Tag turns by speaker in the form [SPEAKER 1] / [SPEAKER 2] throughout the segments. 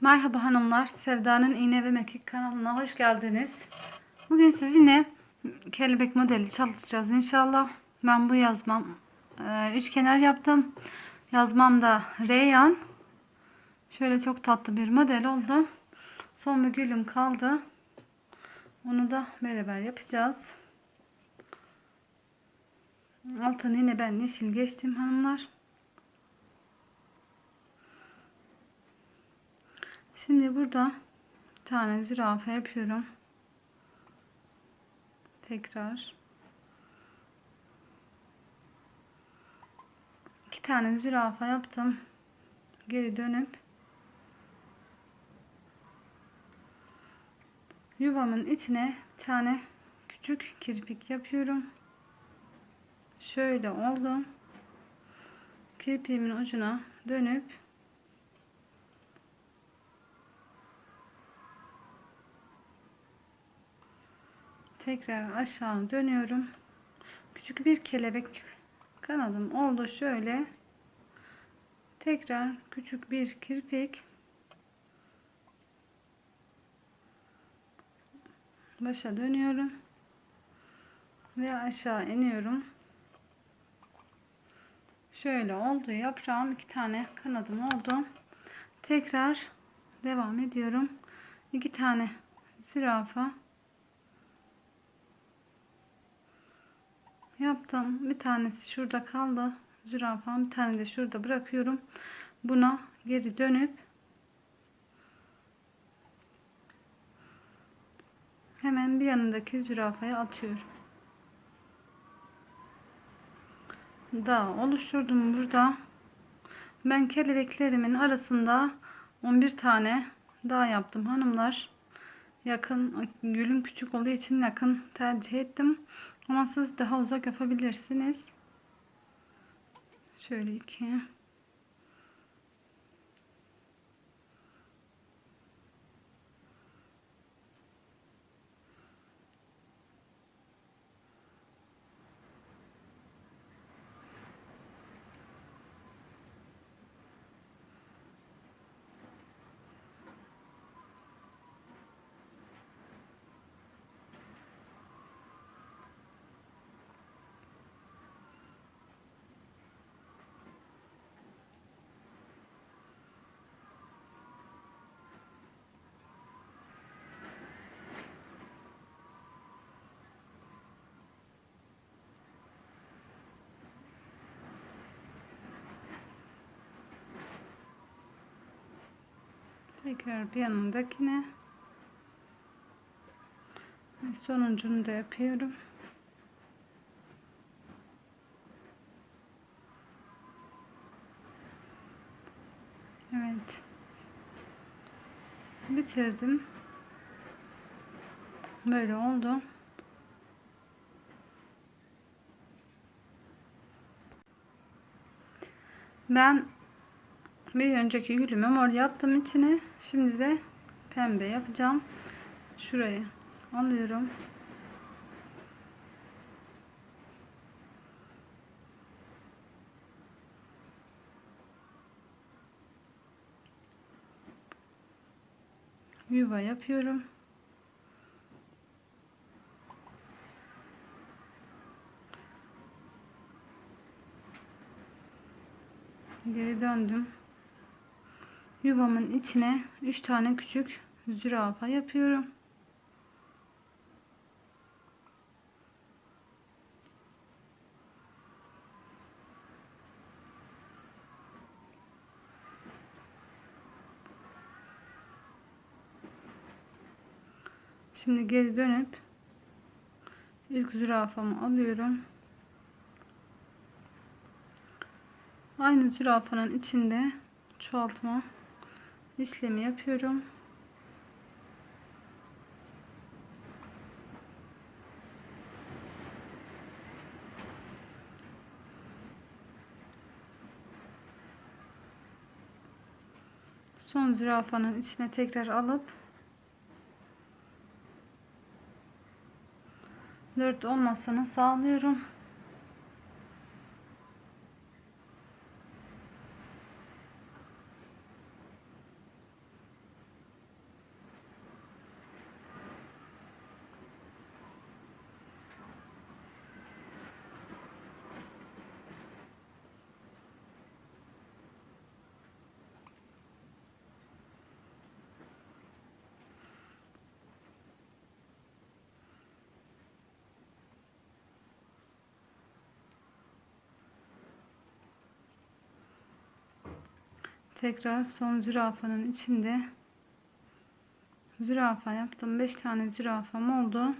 [SPEAKER 1] Merhaba hanımlar, Sevda'nın İğne ve Mekik kanalına hoş geldiniz. Bugün sizinle kelebek modeli çalışacağız inşallah. Ben bu yazmam e, üç kenar yaptım. Yazmam da Reyyan. Şöyle çok tatlı bir model oldu. Son bir gülüm kaldı. Onu da beraber yapacağız. Altını yine ben yeşil geçtim hanımlar. Şimdi burada bir tane zürafa yapıyorum. Tekrar. iki tane zürafa yaptım. Geri dönüp yuvamın içine bir tane küçük kirpik yapıyorum. Şöyle oldu. Kirpiğimin ucuna dönüp tekrar aşağı dönüyorum. Küçük bir kelebek kanadım oldu şöyle. Tekrar küçük bir kirpik başa dönüyorum ve aşağı iniyorum. Şöyle oldu yaprağım iki tane kanadım oldu. Tekrar devam ediyorum. iki tane zürafa yaptım. Bir tanesi şurada kaldı. Zürafam bir tane de şurada bırakıyorum. Buna geri dönüp hemen bir yanındaki zürafaya atıyorum. Daha oluşturdum burada. Ben kelebeklerimin arasında 11 tane daha yaptım hanımlar. Yakın gülüm küçük olduğu için yakın tercih ettim. Ama siz daha uzak yapabilirsiniz. Şöyle iki. Tekrar bir yanındakine ve sonuncunu da yapıyorum. Evet. Bitirdim. Böyle oldu. Ben bir önceki gülümü mor yaptım içine. Şimdi de pembe yapacağım. Şurayı alıyorum. Yuva yapıyorum. Geri döndüm yuvamın içine 3 tane küçük zürafa yapıyorum. Şimdi geri dönüp ilk zürafamı alıyorum. Aynı zürafanın içinde çoğaltma işlemi yapıyorum. Son zürafanın içine tekrar alıp 4 olmasını sağlıyorum. Tekrar son zürafanın içinde zürafa yaptım. 5 tane zürafam oldu.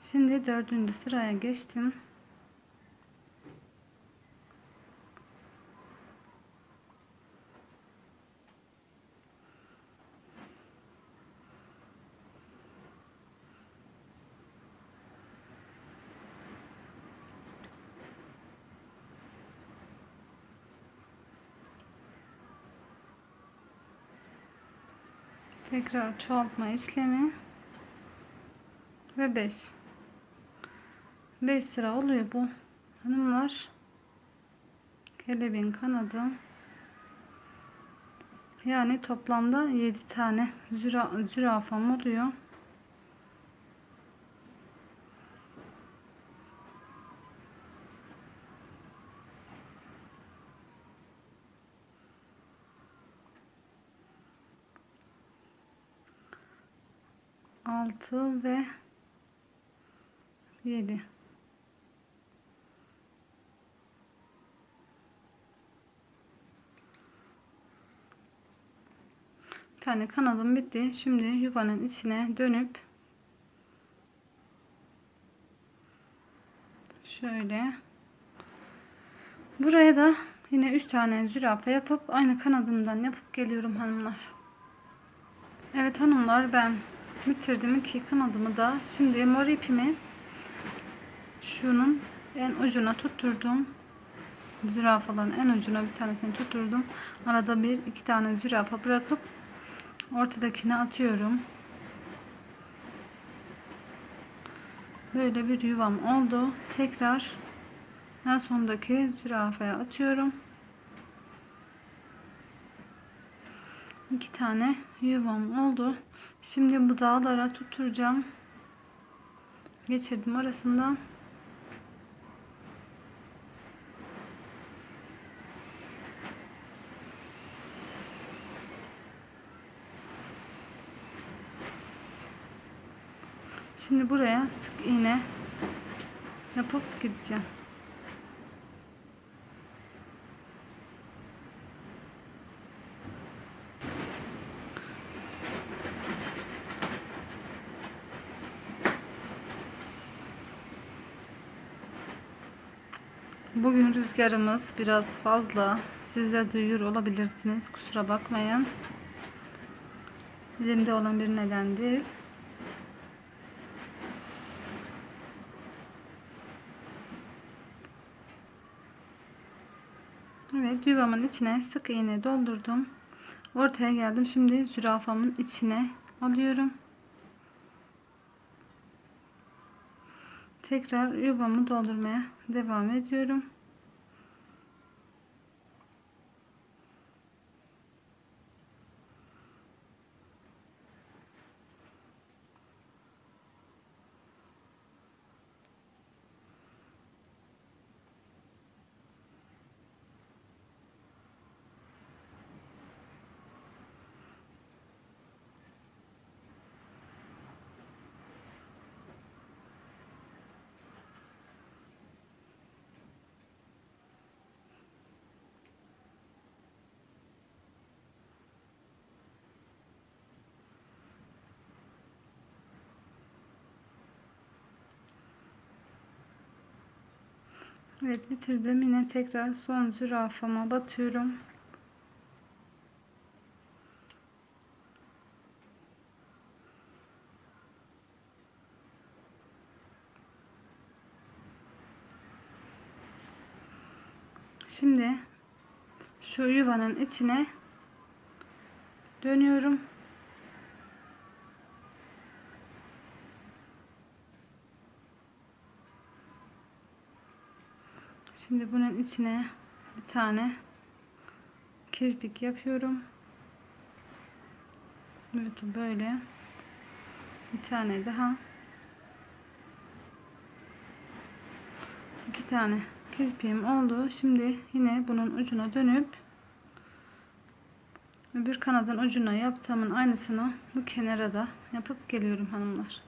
[SPEAKER 1] Şimdi dördüncü sıraya geçtim. Tekrar çoğaltma işlemi. Ve 5 5 sıra oluyor bu. Hanımlar. Kelebeğin kanadı. Yani toplamda 7 tane züra, zürafam oluyor altı ve yedi Bir tane kanadım bitti. Şimdi yuvanın içine dönüp şöyle buraya da yine 3 tane zürafa yapıp aynı kanadından yapıp geliyorum hanımlar. Evet hanımlar ben bitirdim iki kanadımı da. Şimdi mor ipimi şunun en ucuna tutturdum. Zürafaların en ucuna bir tanesini tutturdum. Arada bir iki tane zürafa bırakıp ortadakine atıyorum. Böyle bir yuvam oldu. Tekrar en sondaki zürafaya atıyorum. iki tane yuvam oldu. Şimdi bu dağlara tutturacağım. Geçirdim arasından. Şimdi buraya sık iğne yapıp gideceğim. Bugün rüzgarımız biraz fazla. Siz de duyuyor olabilirsiniz. Kusura bakmayın. Elimde olan bir nedendir. Evet yuvamın içine sık iğne doldurdum. Ortaya geldim. Şimdi zürafamın içine alıyorum. Tekrar yuvamı doldurmaya devam ediyorum. Evet bitirdim. Yine tekrar son zürafama batıyorum. Şimdi şu yuvanın içine dönüyorum. Şimdi bunun içine bir tane kirpik yapıyorum. Evet böyle. Bir tane daha. iki tane kirpiğim oldu. Şimdi yine bunun ucuna dönüp öbür kanadın ucuna yaptığımın aynısını bu kenara da yapıp geliyorum hanımlar.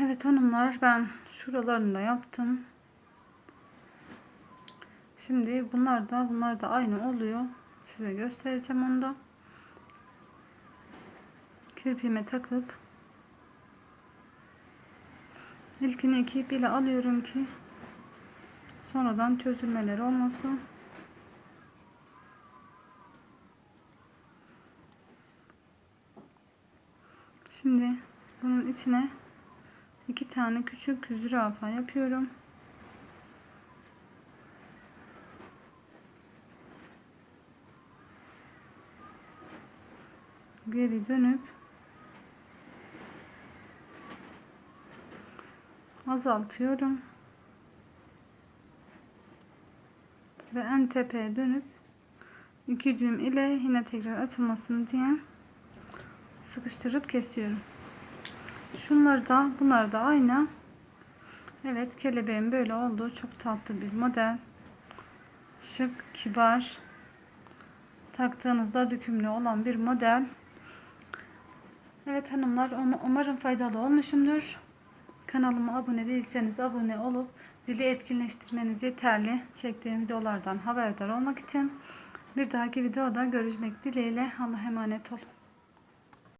[SPEAKER 1] Evet hanımlar ben şuralarını da yaptım. Şimdi bunlar da bunlar da aynı oluyor. Size göstereceğim onu da. Kirpiğime takıp ilkini iki ile alıyorum ki sonradan çözülmeleri olmasın. Şimdi bunun içine iki tane küçük zürafa yapıyorum. Geri dönüp azaltıyorum. Ve en tepeye dönüp iki düğüm ile yine tekrar açılmasın diye sıkıştırıp kesiyorum. Şunları da bunlar da aynı. Evet kelebeğim böyle oldu. Çok tatlı bir model. Şık, kibar. Taktığınızda dökümlü olan bir model. Evet hanımlar um- umarım faydalı olmuşumdur. Kanalıma abone değilseniz abone olup zili etkinleştirmeniz yeterli. Çektiğim videolardan haberdar olmak için. Bir dahaki videoda görüşmek dileğiyle. Allah'a emanet olun.